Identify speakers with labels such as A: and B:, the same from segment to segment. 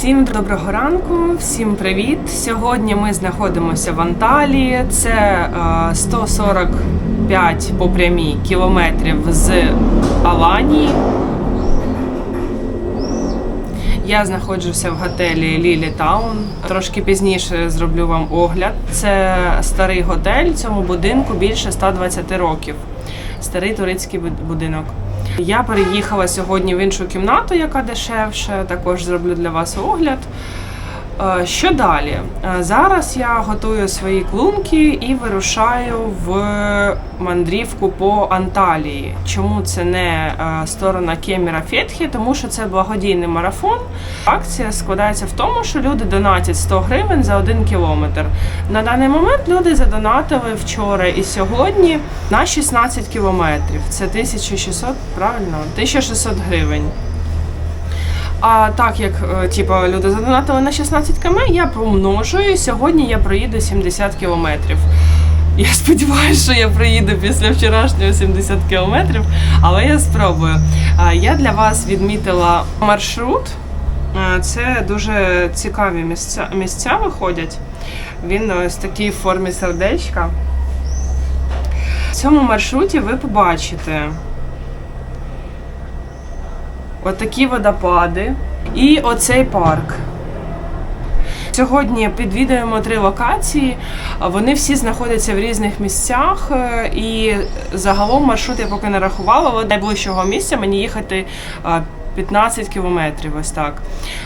A: Всім доброго ранку, всім привіт. Сьогодні ми знаходимося в Анталії. Це е, 145 по прямій кілометрів з Аланії. Я знаходжуся в готелі Лілі Таун. Трошки пізніше зроблю вам огляд. Це старий готель. Цьому будинку більше 120 років. Старий турецький будинок. Я переїхала сьогодні в іншу кімнату, яка дешевше. Також зроблю для вас огляд. Е, Що далі? Е, Зараз я готую свої клунки і вирушаю в мандрівку по Анталії. Чому це не е, сторона Кеміра Фетхі? Тому що це благодійний марафон. Акція складається в тому, що люди донатять 100 гривень за один кілометр. На даний момент люди задонатили вчора і сьогодні на 16 кілометрів. Це 1600, правильно? 1600 гривень. А так як е, типу, люди задонатили на 16 км, я помножую. Сьогодні я проїду 70 кілометрів. Я сподіваюся, що я проїду після вчорашнього 70 кілометрів, але я спробую. Я для вас відмітила маршрут. Це дуже цікаві місця, місця виходять. Він ось такий в формі сердечка. В цьому маршруті ви побачите отакі водопади і оцей парк. Сьогодні підвідуємо три локації. Вони всі знаходяться в різних місцях, е, і загалом маршрут я поки не рахувала, але найближчого місця мені їхати е, 15 кілометрів. Ось так.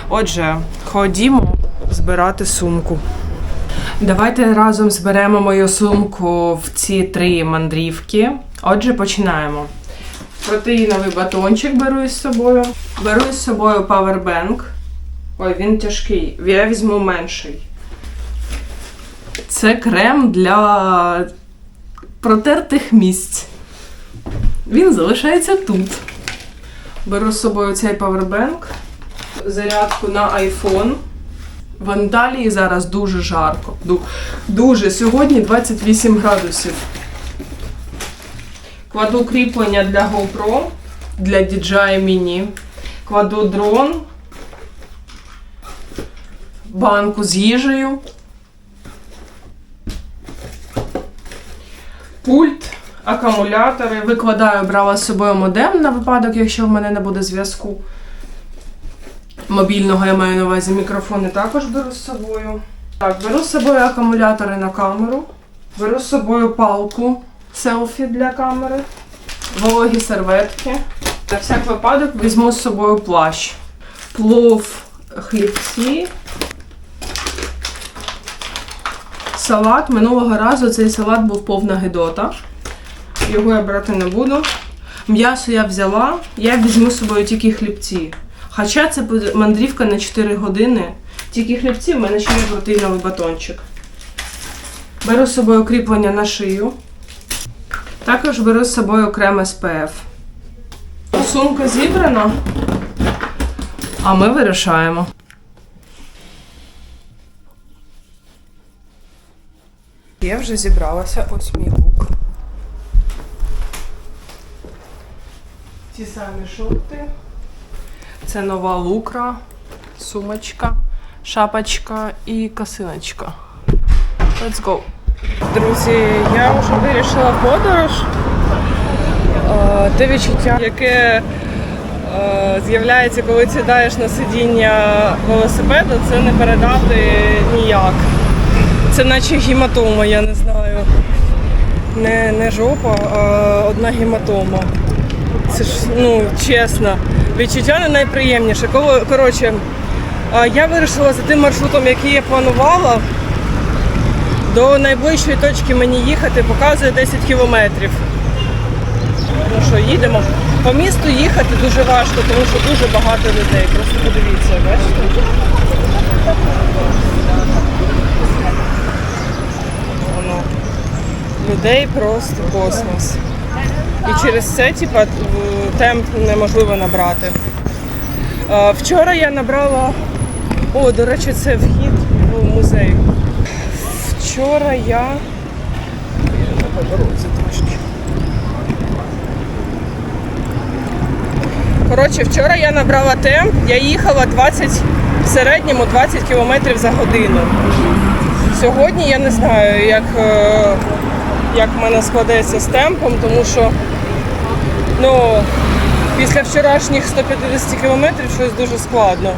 A: Отже, ходімо збирати сумку. Давайте разом зберемо мою сумку в ці три мандрівки. Отже, починаємо. Протеїновий батончик беру із собою. Беру із собою павербенк. Ой, він тяжкий. Я візьму менший. Це крем для протертих місць. Він залишається тут. Беру з собою цей павербенк, зарядку на iPhone. В Анталії зараз дуже жарко. Дуже. Сьогодні 28 градусів. Кладу кріплення для GoPro, для DJI Mini. Кладу дрон, банку з їжею, пульт, акумулятори. Викладаю, брала з собою модем на випадок, якщо в мене не буде зв'язку. Мобільного я маю на увазі мікрофони також беру з собою. Так, беру з собою акумулятори на камеру, беру з собою палку селфі для камери, вологі серветки. На всяк випадок візьму з собою плащ, плов, хлібці, салат. Минулого разу цей салат був повна гидота. Його я брати не буду. М'ясо я взяла, я візьму з собою тільки хлібці. Хоча це мандрівка на 4 години. Тільки хлібці, в мене ще є протеїновий батончик. Беру з собою кріплення на шию. Також беру з собою крем SPF. Сумка зібрана, а ми вирішаємо. Я вже зібралася, ось мій лук. Ті самі шорти. Це нова лукра, сумочка, шапочка і косиночка. Let's go! Друзі, я вже вирішила подорож. Е, Те відчуття, яке е, з'являється, коли сідаєш на сидіння велосипеду, це не передати ніяк. Це наче гематома, я не знаю. Не, не жопа, а одна гематома. Це ж, ну, чесно, відчуття не найприємніше. Коротше, е, я вирішила за тим маршрутом, який я планувала. До найближчої точки мені їхати показує 10 кілометрів. Ну що, їдемо. По місту їхати дуже важко, тому що дуже багато людей. Просто подивіться, бачите? Воно. Людей просто космос. І через це, типа, темп неможливо набрати. Е, Вчора я набрала. О, до речі, це вхід в музей. Вчора я. Коротше, вчора я набрала темп, я їхала 20 в середньому 20 км за годину. Сьогодні я не знаю, як, е, як в мене складеться з темпом, тому що ну, після вчорашніх 150 км щось дуже складно.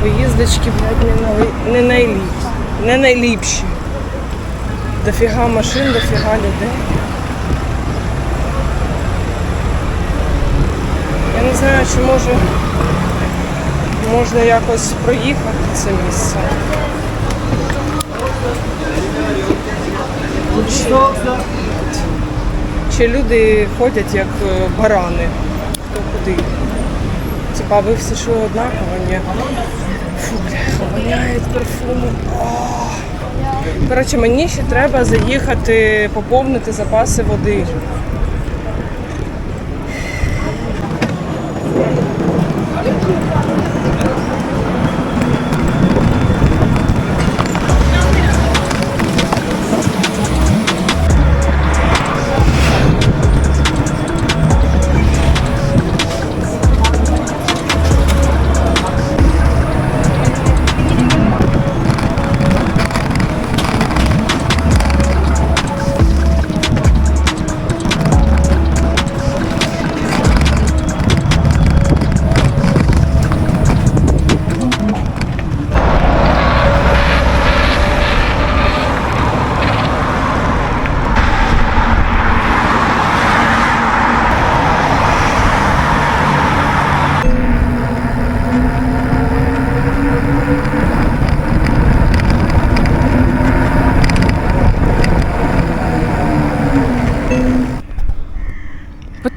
A: Поїздочки, блядь, не, най- не, найліпші. Не найліпші. Дофіга машин, дофіга людей. Я не знаю, чи може можна якось проїхати це місце. Чи, чи люди ходять як е, барани? Хто куди? Типа ви всі що однаково, ні? Фу, воняє парфумом. Коротше, мені ще треба заїхати поповнити запаси води.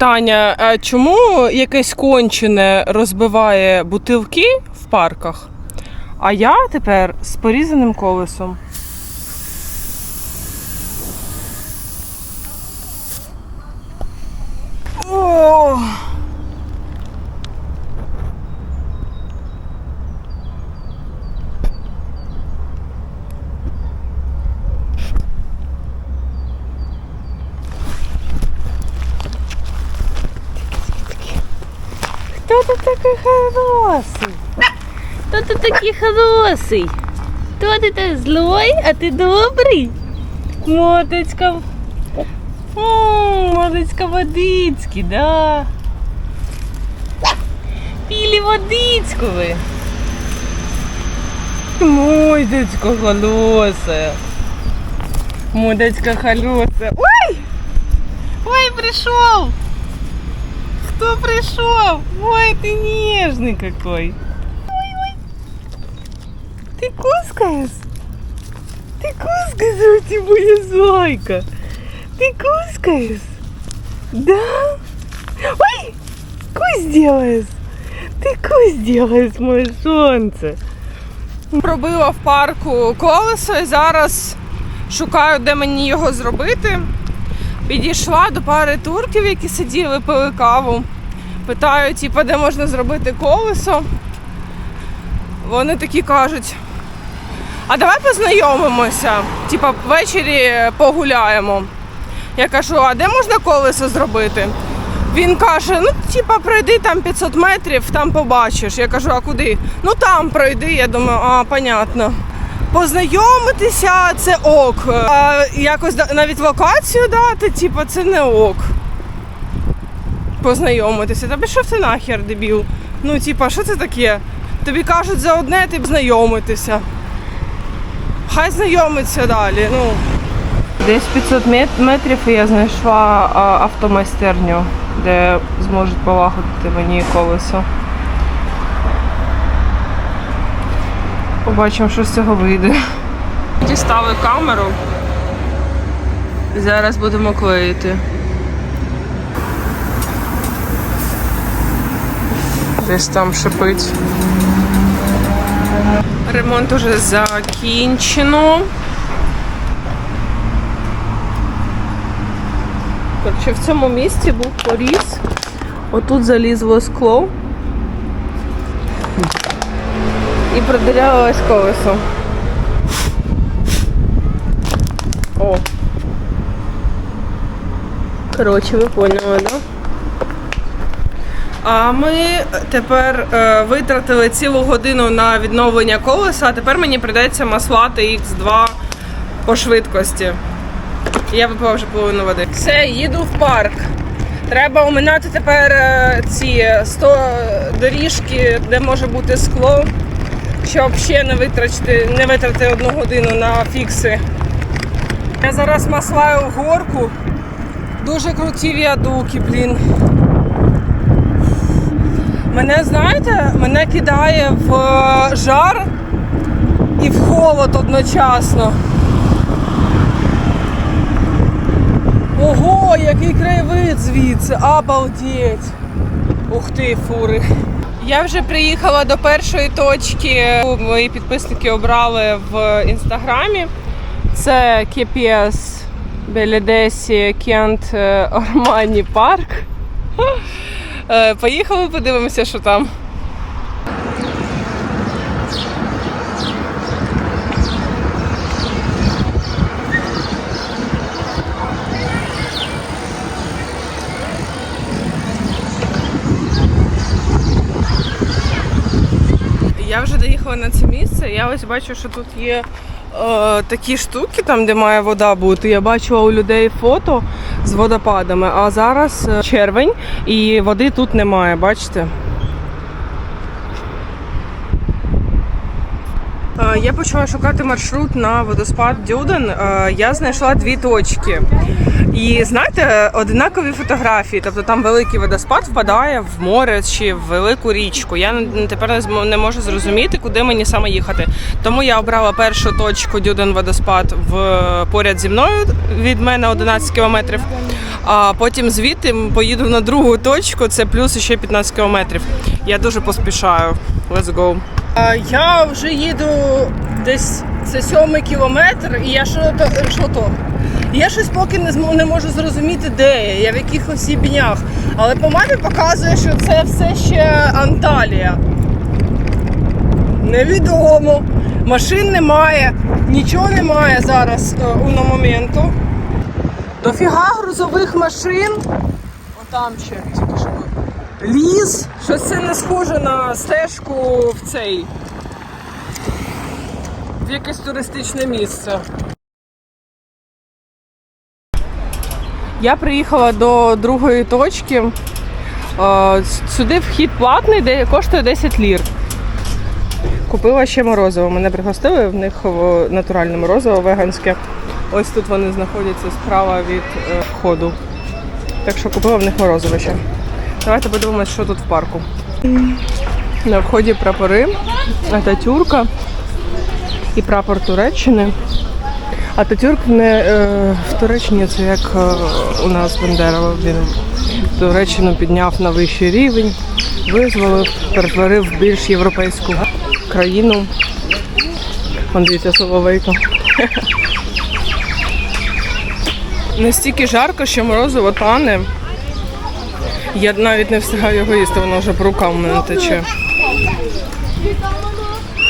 A: Питання: чому якесь кончене розбиває бутилки в парках, а я тепер з порізаним колесом? О!
B: Хто ти такий хороший? Хто ти такий хороший? Хто ти так злой, а ти добрий? Моточка. Моточка водички, да. Пили водичку ви.
A: Мудочка холоса. Мудочка холоса. Ой!
B: Ой, пришел! Кто пришел? Ой, ты нежный какой.
A: Ты кускаешь? Ты кускаешь, у тебя моя зайка. Ты кускаешь? Да? Ой! Кусь делаешь. Ты кусь делаешь, моє сонце. Пробила в парку колесо і зараз шукаю, де мені його зробити. Підійшла до пари турків, які сиділи, пили каву. Питаю, типу, де можна зробити колесо. Вони такі кажуть. А давай познайомимося. Типа ввечері погуляємо. Я кажу, а де можна колесо зробити? Він каже: ну, типа, пройди там 500 метрів, там побачиш. Я кажу, а куди? Ну там пройди. Я думаю, а, понятно. Познайомитися це ок. А якось навіть локацію дати, типа, це не ок. Познайомитися. Та пішов ти нахер, дебіл. Ну, типа, що це таке? Тобі кажуть за одне, ти б знайомитися. Хай знайомиться далі. Ну. Десь 500 метрів я знайшла автомайстерню, де зможуть полагодити мені колесо. Побачимо, що з цього вийде. Дістали камеру. Зараз будемо клеїти. Десь там шипить. Ремонт уже закінчено. Коротше, в цьому місці був поріз. Отут залізло скло. І продирялось колесо. О. Коротше, ви поняли, да? А ми тепер е, витратили цілу годину на відновлення колеса, а тепер мені прийдеться маслати X2 по швидкості. Я випила вже половину води. Все, їду в парк. Треба оминати тепер е, ці 100 доріжки, де може бути скло, щоб ще не витратити, не витратити одну годину на фікси. Я зараз маслаю в горку. Дуже круті віадуки, блін. Мене, знаєте, мене кидає в е, жар і в холод одночасно. Ого, який краєвид звідси, обалдеть. Ух ти, фури. Я вже приїхала до першої точки. Мої підписники обрали в інстаграмі. Це Кепіас Беледесі Кент е, Ормані Парк. Е, Поїхали, подивимося, що там. Я вже доїхала на це місце. Я ось бачу, що тут є е, такі штуки, там де має вода бути. Я бачила у людей фото з водопадами, а зараз е, червень і води тут немає, бачите? Е, Я почала шукати маршрут на водоспад Дюден. Е, Я знайшла дві точки. І знаєте, одинакові фотографії, тобто там великий водоспад впадає в море чи в велику річку. Я тепер не не можу зрозуміти, куди мені саме їхати. Тому я обрала першу точку Дюден водоспад в поряд зі мною від мене 11 кілометрів. А потім звідти поїду на другу точку. Це плюс ще 15 кілометрів. Я дуже поспішаю. Let's go. Я вже їду десь це сьомий кілометр, і я що то що то? Я щось поки не не можу зрозуміти, де я. Я в якихось їбнях. Але по мапі показує, що це все ще Анталія. Невідомо. Машин немає, нічого немає зараз е, уно моменту. Дофіга грузових машин. Отам ще тільки що. Ліс. Щось це не схоже на стежку в цей. В якесь туристичне місце. Я приїхала до другої точки. Е, Сюди вхід платний, де коштує 10 лір. Купила ще морозиво. Мене пригостили в них натуральне морозиво веганське. Ось тут вони знаходяться справа від е, входу. Так що купила в них морозиво ще. Давайте подивимось, що тут в парку. На вході прапори, Ататюрка і прапор Туреччини. Ататюрк не е, в Туреччині це як е, у нас Бандера. Він Туреччину підняв на вищий рівень, визволив, перетворив в більш європейську країну. Вон дивіться соловейко. Настільки жарко, що морозиво тане. Я навіть не встигаю його їсти, воно вже по рукам у мене тече.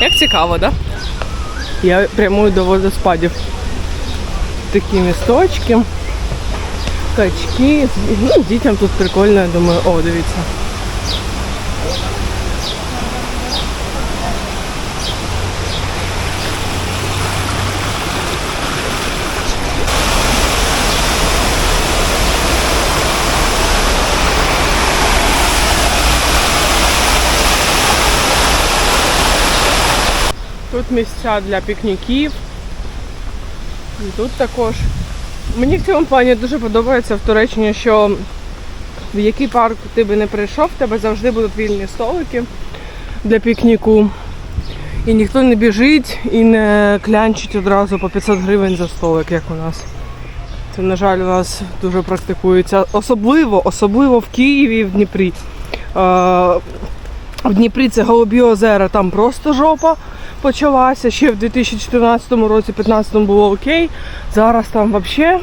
A: Як цікаво, так? Да? Я прямую до водоспадів. Такі місточки, качки. Ну, дітям тут прикольно, я думаю, о, дивіться. Тут місця для пікніків. І Тут також. Мені в цьому плані дуже подобається в Туреччині, що в який парк ти би не прийшов, в тебе завжди будуть вільні столики для пікніку. І ніхто не біжить і не клянчить одразу по 500 гривень за столик, як у нас. Це, на жаль, у нас дуже практикується. Особливо, особливо в Києві і в Дніпрі. В Дніпрі це Голубі озера, там просто жопа почалася. Ще в 2014 році, 2015 було окей. Зараз там взагалі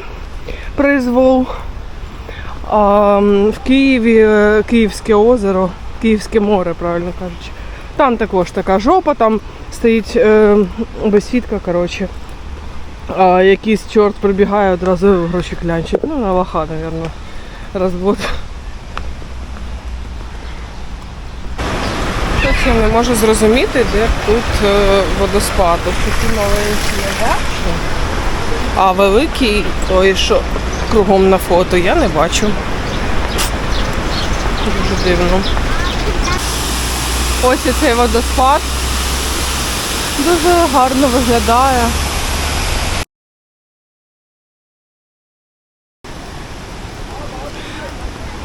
A: призвол. А, в Києві е, Київське озеро, Київське море, правильно кажучи. Там також така жопа, там стоїть е, бесідка, коротше. А, якийсь чорт прибігає, одразу гроші клянчить. Ну, на лоха, мабуть, розвод. Я не можу зрозуміти, де тут е, водоспад. Тут такі маленькі я бачу. А великий той, що кругом на фото, я не бачу. Дуже дивно. Ось цей водоспад. Дуже гарно виглядає.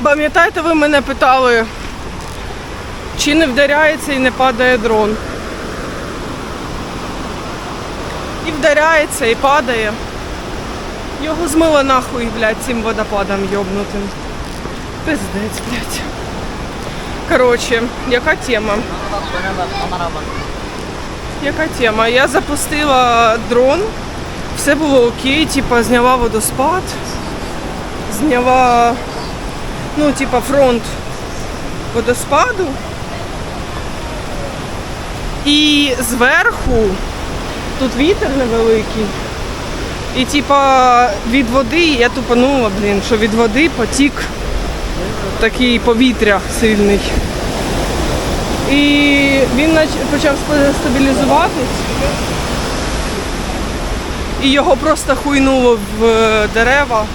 A: Пам'ятаєте, ви мене питали, чи не вдаряється і не падає дрон? І вдаряється, і падає. Його змило нахуй, блядь, цим водопадом йобнутим. Пиздець, блядь. Коротше, яка тема? Яка тема? Я запустила дрон, все було окей, типа зняла водоспад, зняла, ну, типа фронт водоспаду. І зверху тут вітер невеликий. І типа від води я тупанула, блін, що від води потік такий повітря сильний. І він почав стабілізуватись. І його просто хуйнуло в е, дерева.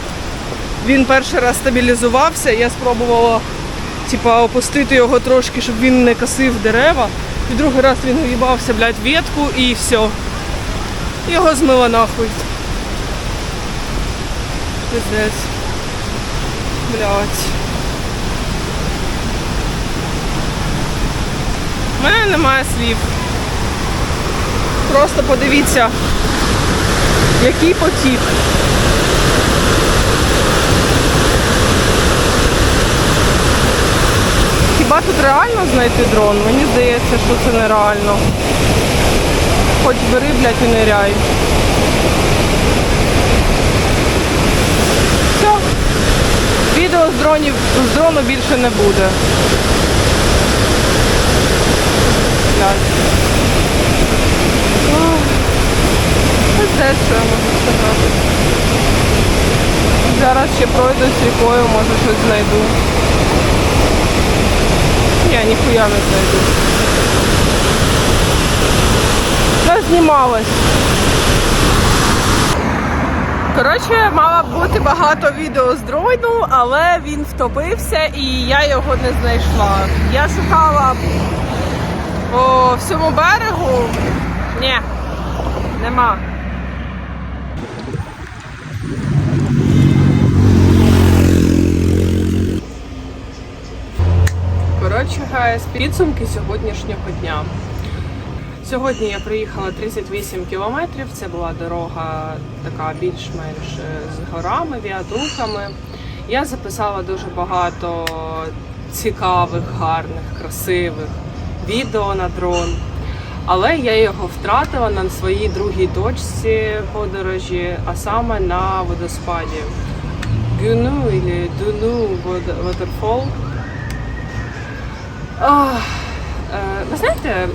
A: Він перший раз стабілізувався, я спробувала типа, опустити його трошки, щоб він не косив дерева. І другий раз він уїбався, блядь, ветку і все. Його змило нахуй. Пиздець. Блядь. У мене немає слів. Просто подивіться, який потік. Хіба тут реально знайти дрон? Мені здається, що це нереально. Хоч бери, блядь, і ниряй. Все. Відео з дронів з дрону більше не буде. Блядь. Ох. Пиздець, що я можу сказати. Зараз ще пройду з рікою, може щось знайду. Ні, ніхуя не знайду. Я знімалась. Коротше, мало б бути багато відео з дрону, але він втопився і я його не знайшла. Я шукала по всьому берегу. Ні, нема. Коротше, гайс, підсумки сьогоднішнього дня. Сьогодні я приїхала 38 кілометрів. Це була дорога така більш-менш е, з горами, віадуками. Я записала дуже багато цікавих, гарних, красивих відео на дрон. Але я його втратила на своїй другій точці подорожі, а саме на водоспаді. Гюну Дуну Waterfall. Е, Ви знаєте,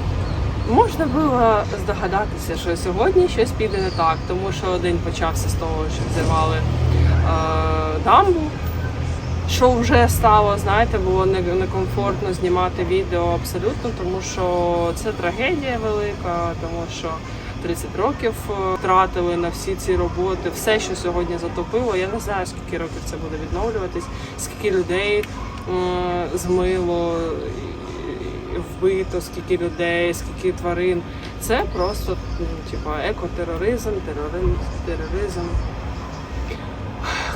A: можна було здогадатися, що сьогодні щось піде не так, тому що день почався з того, що взірвали е, дамбу. Що вже стало, знаєте, було некомфортно знімати відео абсолютно, тому що це трагедія велика, тому що 30 років е, втратили на всі ці роботи. Все, що сьогодні затопило, я не знаю, скільки років це буде відновлюватись, скільки людей е, змило, вбито, скільки людей, скільки тварин. Це просто типа екотероризм, тероризм, тероризм.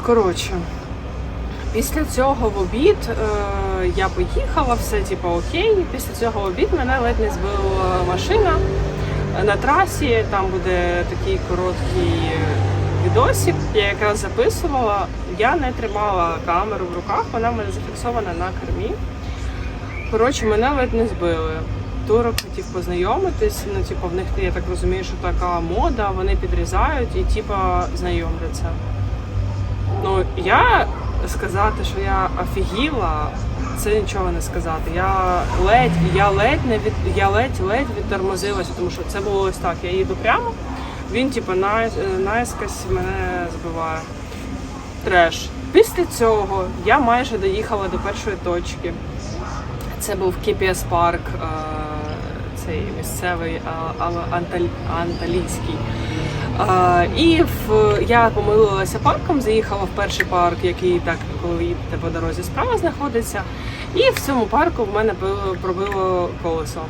A: Коротше. Після цього в обід е, я поїхала, все типу окей. Після цього в обід мене ледь не збила машина на трасі. Там буде такий короткий відосик. Я якраз записувала. Я не тримала камеру в руках, вона в мене зафіксована на кермі. Коротше, мене ледь не збили. Турок хотів познайомитись. Ну, типу, в них я так розумію, що така мода, вони підрізають і типу знайомляться. Ну, я сказати, що я офігіла, це нічого не сказати. Я ледь, я ледь не від я ледь ледь відтормозилася, тому що це було ось так. Я їду прямо, він типу на, наискось мене збиває. Треш. Після цього я майже доїхала до першої точки. Це був KPS парк. е, цей місцевий анталь- анталійський. І в, я помилилася парком, заїхала в перший парк, який так, коли по дорозі справа знаходиться. І в цьому парку в мене било- пробило колесо.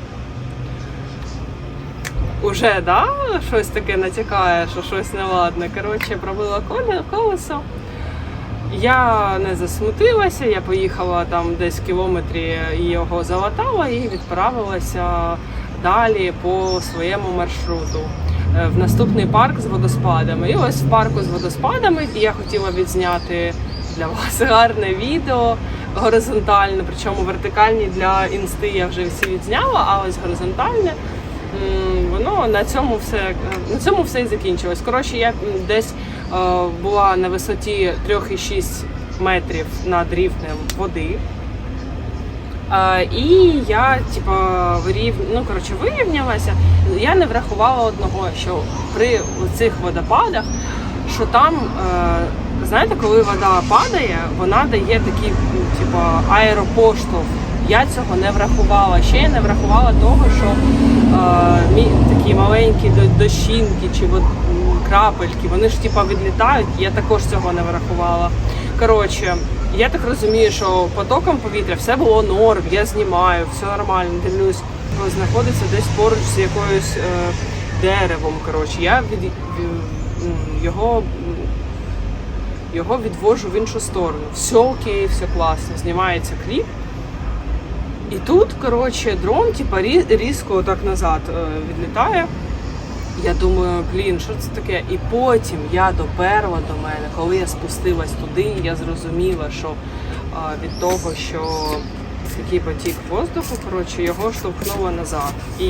A: Уже да, щось таке натякає, що щось неладне. Коротше, пробила колесо. Я не засмутилася, я поїхала там десь кілометрі його залатала і відправилася далі по своєму маршруту е, в наступний парк з водоспадами. І ось в парку з водоспадами я хотіла відзняти для вас гарне відео горизонтальне, причому вертикальні для інсти я вже всі відзняла, а ось горизонтальне. Воно на цьому все на цьому все і закінчилось. Коротше, я десь була на висоті 3,6 метрів над рівнем води. Е, і я, типа, вирів... ну, коротше, вирівнялася. Я не врахувала одного, що при цих водопадах, що там, е, знаєте, коли вода падає, вона дає такий, типа, аеропоштовх. Я цього не врахувала. Ще я не врахувала того, що е, такі маленькі до- дощинки чи от, крапельки, вони ж типа відлітають. Я також цього не врахувала. Коротше, я так розумію, що потоком повітря все було норм, я знімаю, все нормально, дивлюсь, знаходиться десь поруч з якоюсь е, деревом. Коротше, я від- його. Його відвожу в іншу сторону. Все окей, все класно, знімається кліп. І тут, коротше, дрон, типа, різко так назад е, відлітає. Я думаю, блін, що це таке? І потім я доперла до мене, коли я спустилась туди, я зрозуміла, що від того, що такий потік воздуху, коротше, його штовхнуло назад. І,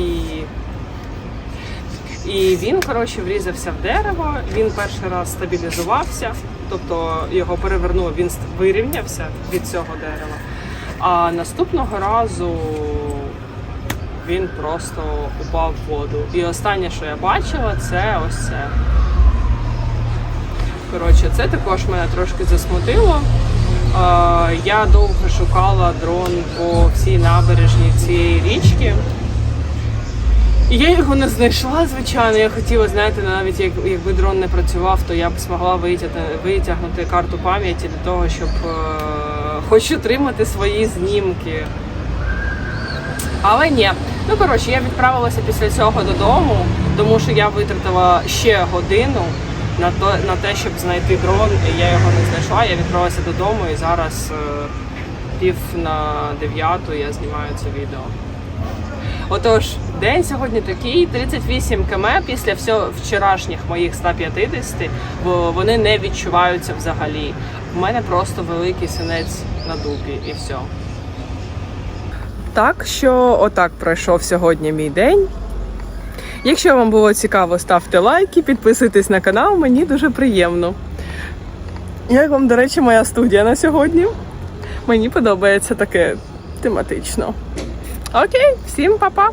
A: і він, коротше, врізався в дерево, він перший раз стабілізувався, тобто його перевернуло, він вирівнявся від цього дерева. А наступного разу він просто упав в воду. І останнє, що я бачила, це ось це. Коротше, це також мене трошки засмутило. Е, Я довго шукала дрон по всій набережній цієї річки. І я його не знайшла, звичайно. Я хотіла, знаєте, навіть як, якби дрон не працював, то я б змогла витягти, витягнути карту пам'яті для того, щоб е, хоч отримати свої знімки. Але ні. Ну коротше, я відправилася після цього додому, тому що я витратила ще годину на то на те, щоб знайти дрон. І я його не знайшла. Я відправилася додому і зараз е, пів на дев'яту я знімаю це відео. Отож, день сьогодні такий, 38 км після всього вчорашніх моїх 150, бо вони не відчуваються взагалі. У мене просто великий синець на дупі і все. Так що отак пройшов сьогодні мій день. Якщо вам було цікаво, ставте лайки, підписуйтесь на канал, мені дуже приємно. Як вам, до речі, моя студія на сьогодні? Мені подобається таке тематично. Окей, всім па-па!